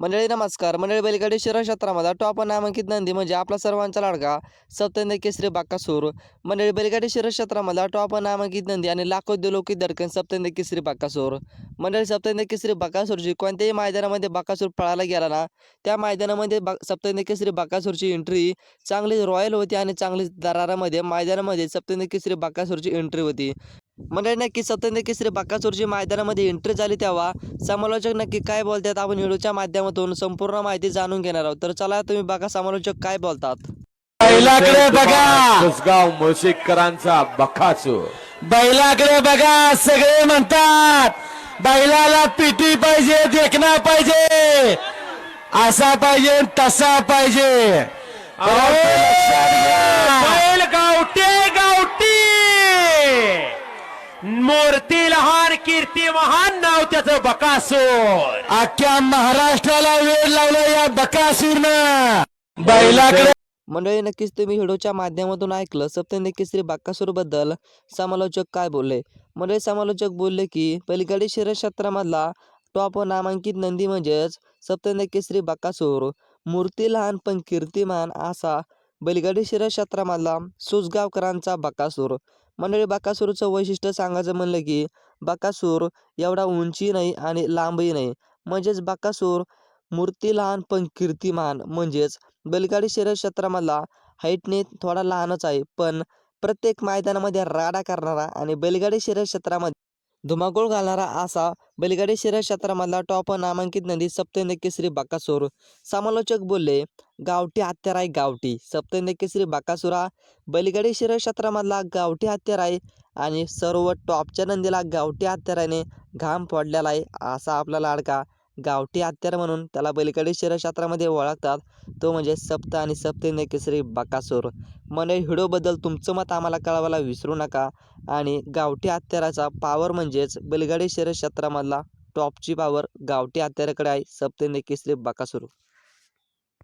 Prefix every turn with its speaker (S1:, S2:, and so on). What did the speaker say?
S1: मंडळी नमस्कार. मंडळी बैलगाडी शिरा क्षेत्रामध्ये टॉप नामांकित नंदी म्हणजे आपला सर्वांचा लाडका सप्तंद केसरी बाक्कासूर मंडळी बैलगाडी शिरा क्षेत्रामध्ये टॉप नामांकित नंदी आणि लाखो दिलोकी दडकन सप्तंद केसरी बाक्कासूर मंडळी सप्तंद केसरी बाकासूरची कोणत्याही मैदानामध्ये बाकासूर पळायला गेला ना त्या मैदानामध्ये बा सप्तंद केसरी बाकासूरची एंट्री चांगली रॉयल होती आणि चांगली दरारामध्ये मैदानामध्ये सप्तंद केसरी बाकासूरची एंट्री होती. मंडळी नक्की सप्तंद केसरी बाकासूरची मैदानामध्ये एंट्री झाली तेव्हा. समालोचक नक्की काय बोलतात आपण व्हिडिओच्या माध्यमातून संपूर्ण माहिती जाणून घेणार आहोत. तर चला तुम्ही बघा समालोचक काय बोलतात.
S2: बैलाकडे बघा.
S3: कसगाव मुळशीकरांचा बकासूर.
S2: बैलाकडे बघा सगळे म्हणतात बैलाला पिटी पाहिजे देखना पाहिजे. असा पाहिजे तसा पाहिजे. परंतु लक्षात घ्या,
S3: बैल गावठी मूर्ती लहान कीर्ती महान नाव त्याचं बकासूर.
S2: अख्ख्या महाराष्ट्राला वेळ लावला या बकासूरनं. बैलाकडे
S1: मंडळी नक्कीच तुम्ही व्हिडिओच्या माध्यमातून ऐकलं. सप्तंदी केसरी बाकासूरबद्दल समालोचक काय बोलले? मंडळी समालोचक बोलले की पलीकडे क्षेत्रामधला टॉप नामांकित नंदी म्हणजेच सप्तंदी केसरी बाकासूर. मूर्ती लहान पण कीर्तिमान असा बैलगाडी क्षेत्रामधला सुसगावकरांचा बकासूर. मंडळी बकासूरचं वैशिष्ट्य सांगायचं म्हणलं की बकासूर एवढा उंची नाही आणि लांबही नाही. म्हणजेच बकासूर मूर्ती लहान पण कीर्तिमान. म्हणजेच बैलगाडी शर्यत क्षेत्रामधला हाईटने थोडा लहानच आहे. पण प्रत्येक मैदानामध्ये राडा करणारा आणि बैलगाडी शर्यत क्षेत्रामध्ये धुमाकूळ घालणारा असा बैलगाडी शर्यत क्षेत्रामधला टॉप नामांकित नदी सप्तेंद्र केसरी बाकासूर. समालोचक बोलले गावठी हत्याराय गावठी. सप्तेंद्र केसरी बैलगाडी शर्यत क्षेत्रामधला गावठी हत्याराय आणि सर्व टॉपच्या नंदीला गावठी हत्याराने घाम फोडलेला आहे. असा आपला लाडका गावठी हत्यार म्हणून त्याला बैलगाडी शर्यत क्षेत्रामध्ये ओळखतात. तो म्हणजे सप्त आणि सप्तेंद्र केसरी बकासूर. म्हणजे व्हिडिओबद्दल तुमचं मत आम्हाला कळवायला विसरू नका. आणि गावठी हत्याराचा पावर म्हणजेच बैलगाडी शर्यत क्षेत्रामधला टॉपची पावर गावठी हत्याराकडे आहे. सप्तेंद्र केसरी बकासूर.